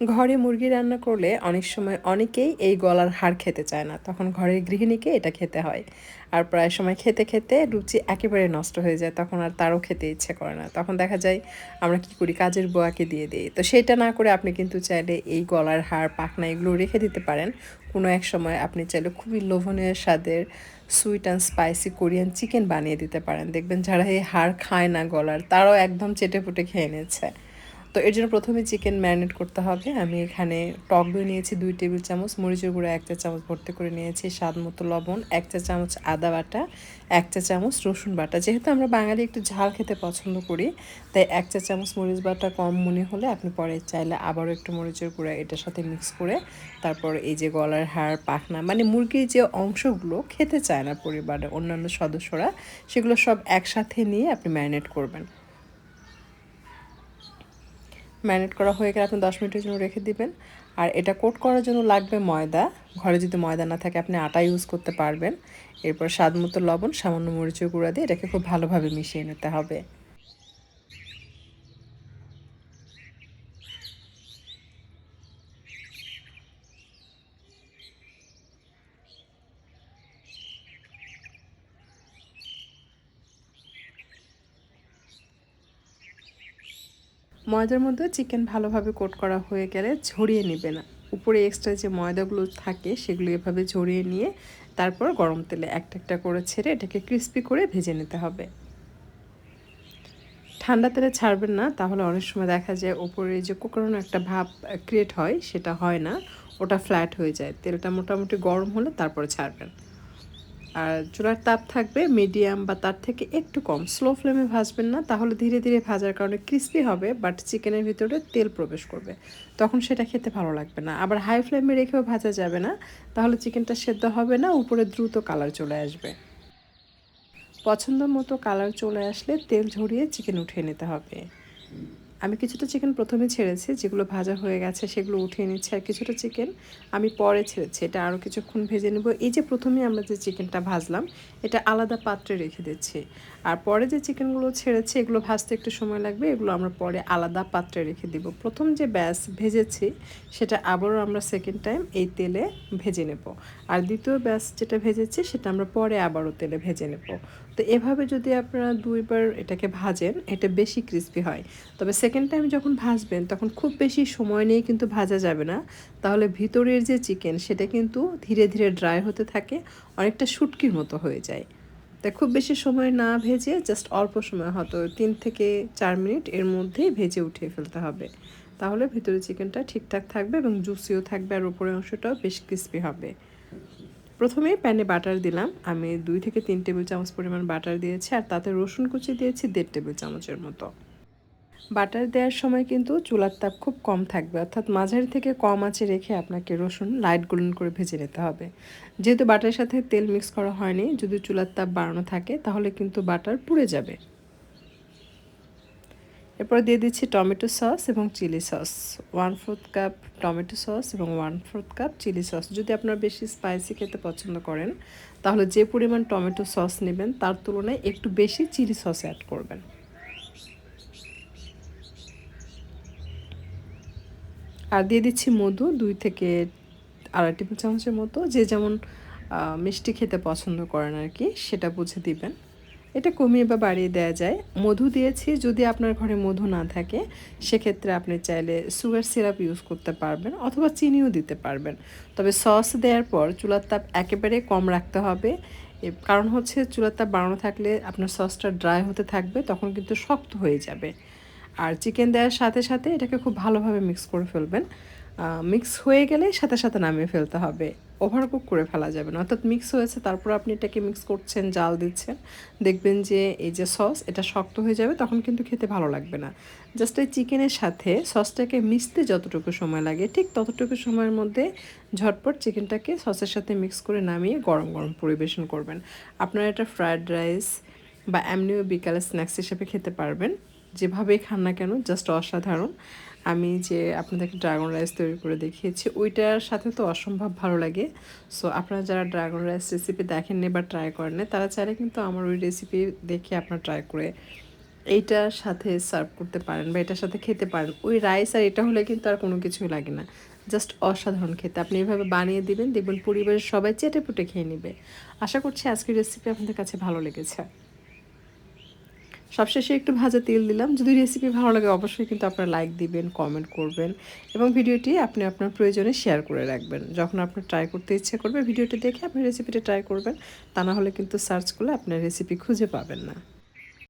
ঘরে মুরগি রান্না করলে অনেক সময় অনেকেই এই গলার হাড় খেতে চায় না। তখন ঘরের গৃহিণীকে এটা খেতে হয়। আর প্রায় সময় খেতে খেতে রুচি একেবারে নষ্ট হয়ে যায়, তখন আর তারও খেতে ইচ্ছে করে না। তখন দেখা যায় আমরা কি করি, কাজের বোয়াকে দিয়ে দিই। তো সেটা না করে আপনি কিন্তু চাইলে এই গলার হাড়, পাখনা এগুলো রেখে দিতে পারেন। কোনো এক সময় আপনি চাইলে খুবই লোভনীয় স্বাদের sweet and spicy Korean chicken বানিয়ে দিতে পারেন। দেখবেন যারা এই হাড় খায় না গলার, তারাও একদম চেটে পুটে খেয়ে নিচ্ছে। তো এর জন্য প্রথমে চিকেন ম্যারিনেট করতে হবে। আমি এখানে টক দই নিয়েছি দুই টেবিল চামচ, মরিচের গুঁড়ো এক চা চামচ ভর্তি করে নিয়েছি স্বাদ মতো লবণ, এক চা চামচ আদা বাটা, এক চা চামচ রসুন বাটা। যেহেতু আমরা বাঙালি একটু ঝাল খেতে পছন্দ করি, তাই এক চা চামচ মরিচ বাটা কম মনে হলে আপনি পরে চাইলে আবারও একটু মরিচের গুঁড়া এটার সাথে মিক্স করে তারপর এই যে গলার হাড় পাখনা মানে মুরগির যে অংশগুলো খেতে চায় না পরিবারের অন্যান্য সদস্যরা, সেগুলো সব একসাথে নিয়ে আপনি ম্যারিনেট করবেন। ম্যারিনেট করা হয়ে গেলে আপনি দশ মিনিটের জন্য রেখে দিবেন। আর এটা কোট করার জন্য লাগবে ময়দা। ঘরে যদি ময়দা না থাকে, আপনি আটা ইউজ করতে পারবেন। এরপর স্বাদ মতো লবণ, সামান্য মরিচের গুঁড়া দিয়ে এটাকে খুব ভালোভাবে মিশিয়ে নিতে হবে। ময়দার মধ্যে চিকেন ভালোভাবে কোট করা হয়ে গেলে ঝরিয়ে নেবে না। উপরে এক্সট্রা যে ময়দাগুলো থাকে, সেগুলো এভাবে ঝরিয়ে নিয়ে তারপর গরম তেলে একটা একটা করে ছেড়ে এটাকে ক্রিস্পি করে ভেজে নিতে হবে। ঠান্ডা তেলে ছাড়বেন না, তাহলে অনেক সময় দেখা যায় ওপরে যে কোকরানো একটা ভাব ক্রিয়েট হয়, সেটা হয় না, ওটা ফ্ল্যাট হয়ে যায়। তেলটা মোটামুটি গরম হলে তারপরে ছাড়বেন। আর চুলার তাপ থাকবে মিডিয়াম বা তার থেকে একটু কম। স্লো ফ্লেমে ভাজবেন না, তাহলে ধীরে ধীরে ভাজার কারণে ক্রিস্পি হবে বাট চিকেনের ভিতরে তেল প্রবেশ করবে। তখন সেটা খেতে ভালো লাগবে না। আবার হাই ফ্লেমে রেখেও ভাজা যাবে না, তাহলে চিকেনটা সেদ্ধ হবে না, উপরে দ্রুত কালার চলে আসবে। পছন্দ মতো কালার চলে আসলে তেল ঝরিয়ে চিকেন উঠিয়ে নিতে হবে। আমি কিছুটা চিকেন প্রথমে ছেড়েছি, যেগুলো ভাজা হয়ে গেছে সেগুলো উঠিয়ে নিচ্ছি, আর কিছুটা চিকেন আমি পরে ছেড়েছি। এটা আরও কিছুক্ষণ ভেজে নেব। এই যে প্রথমে আমরা যে চিকেনটা ভাজলাম, এটা আলাদা পাত্রে রেখে দিচ্ছি। আর পরে যে চিকেনগুলো ছেড়েছি, এগুলো ভাজতে একটু সময় লাগবে, এগুলো আমরা পরে আলাদা পাত্রে রেখে দিব। প্রথম যে ব্যাস ভেজেছি, সেটা আবারও আমরা সেকেন্ড টাইম এই তেলে ভেজে নেব। আর দ্বিতীয় ব্যাস যেটা ভেজেছি, সেটা আমরা পরে আবারও তেলে ভেজে নেব। তো এভাবে যদি আপনারা দুইবার এটাকে ভাজেন, এটা বেশি ক্রিস্পি হয়। তবে সেকেন্ড টাইম যখন ভাজবেন, তখন খুব বেশি সময় নিয়ে কিন্তু ভাজা যাবে না। তাহলে ভিতরের যে চিকেন সেটা কিন্তু ধীরে ধীরে ড্রাই হতে থাকে, অনেকটা শুটকির মতো হয়ে যায়। তাই খুব বেশি সময় না ভেজে জাস্ট অল্প সময় হয়তো তিন থেকে চার মিনিট এর মধ্যেই ভেজে উঠিয়ে ফেলতে হবে। তাহলে ভিতরে চিকেনটা ঠিকঠাক থাকবে এবং জুসিও থাকবে আর উপরের অংশটাও বেশ ক্রিস্পি হবে। প্রথমেই প্যানে বাটার দিলাম। আমি দুই থেকে তিন টেবিল চামচ পরিমাণ বাটার দিয়েছি আর তাতে রসুন কুচি দিয়েছি দেড় টেবিল চামচের মতো। বাটার দেওয়ার সময় কিন্তু চুলার তাপ খুব কম থাকবে, অর্থাৎ মাঝারি থেকে কম আঁচে রেখে আপনাকে রসুন লাইট গোল্ডেন করে ভেজে নিতে হবে। যেহেতু বাটারের সাথে তেল মিক্স করা হয়নি, যদি চুলার তাপ বাড়ানো থাকে তাহলে কিন্তু বাটার পুড়ে যাবে। এরপর দিয়ে দিচ্ছি টমেটো সস এবং chilli sauce. One fourth cup tomato sauce এবং one fourth cup chilli sauce. যদি আপনারা বেশি স্পাইসি খেতে পছন্দ করেন, তাহলে যে পরিমাণ টমেটো সস নেবেন, তার তুলনায় একটু বেশি চিলি সস অ্যাড করবেন। আর দিয়ে দিচ্ছি মধু, দুই থেকে আড়াই টেবিল চামচের মতো। যে যেমন মিষ্টি খেতে পছন্দ করেন আর কি, সেটা বুঝে দিবেন। এটা কমিয়ে বা বাড়িয়ে দেওয়া যায়। মধু দিয়েছি, যদি আপনার ঘরে মধু না থাকে, সেক্ষেত্রে আপনি চাইলে সুগার সিরাপ ইউজ করতে পারবেন অথবা চিনিও দিতে পারবেন। তবে সস দেওয়ার পর চুলার তাপ একেবারে কম রাখতে হবে। কারণ হচ্ছে চুলার তাপ বাড়ানো থাকলে আপনার সসটা ড্রাই হতে থাকবে, তখন কিন্তু শক্ত হয়ে যাবে। আর চিকেন দেওয়ার সাথে সাথে এটাকে খুব ভালোভাবে মিক্স করে ফেলবেন। মিক্স হয়ে গেলে সাথে সাথে নামিয়ে ফেলতে হবে। ওভারকুক করে ফেলা যাবে না। অর্থাৎ মিক্স হয়েছে, তারপর আপনি এটাকে মিক্স করছেন, জাল দিচ্ছেন। দেখবেন যে এই যে সস এটা শক্ত হয়ে যাবে, তখন কিন্তু খেতে ভালো লাগবে না। জাস্ট এই চিকেনের সাথে সসটাকে মিশতে যতটুকু সময় লাগে, ঠিক ততটুকু সময়ের মধ্যে ঝটপট চিকেনটাকে সসের সাথে মিক্স করে নামিয়ে গরম গরম পরিবেশন করবেন। আপনারা এটা ফ্রায়েড রাইস বা এমনিও বিকালে স্ন্যাক্স হিসেবে খেতে পারবেন। যেভাবেই খান না কেন জাস্ট অসাধারণ। আমি যে আপনাদেরকে ড্রাগন রাইস তৈরি করে দেখিয়েছি, ওইটার সাথে তো অসম্ভব ভালো লাগে। সো আপনারা যারা ড্রাগন রাইস রেসিপি দেখেননি বা ট্রাই করেন তারা চাইলে কিন্তু আমার ওই রেসিপি দেখে আপনারা ট্রাই করে এইটার সাথে সার্ভ করতে পারেন বা এটার সাথে খেতে পারেন। ওই রাইস আর এটা হলে কিন্তু আর কোনো কিছুই লাগে না। জাস্ট অসাধারণ খেতে। আপনি এভাবে বানিয়ে দিবেন, দেখবেন পরিবারের সবাই চেটে পুটে খেয়ে নেবে। আশা করছি আজকের রেসিপি আপনাদের কাছে ভালো লেগেছে। সবশেষে একটু ভাজা তেল দিলাম। যদি রেসিপি ভালো লাগে অবশ্যই কিন্তু আপনারা লাইক দিবেন কমেন্ট করবেন এবং ভিডিওটি আপনি আপনার প্রয়োজনে শেয়ার করে রাখবেন। যখন আপনি ট্রাই করতে ইচ্ছে করবে, ভিডিওটি দেখে আপনি রেসিপিটা ট্রাই করবেন, তা না হলে কিন্তু সার্চ করলে আপনার রেসিপি খুঁজে পাবেন না।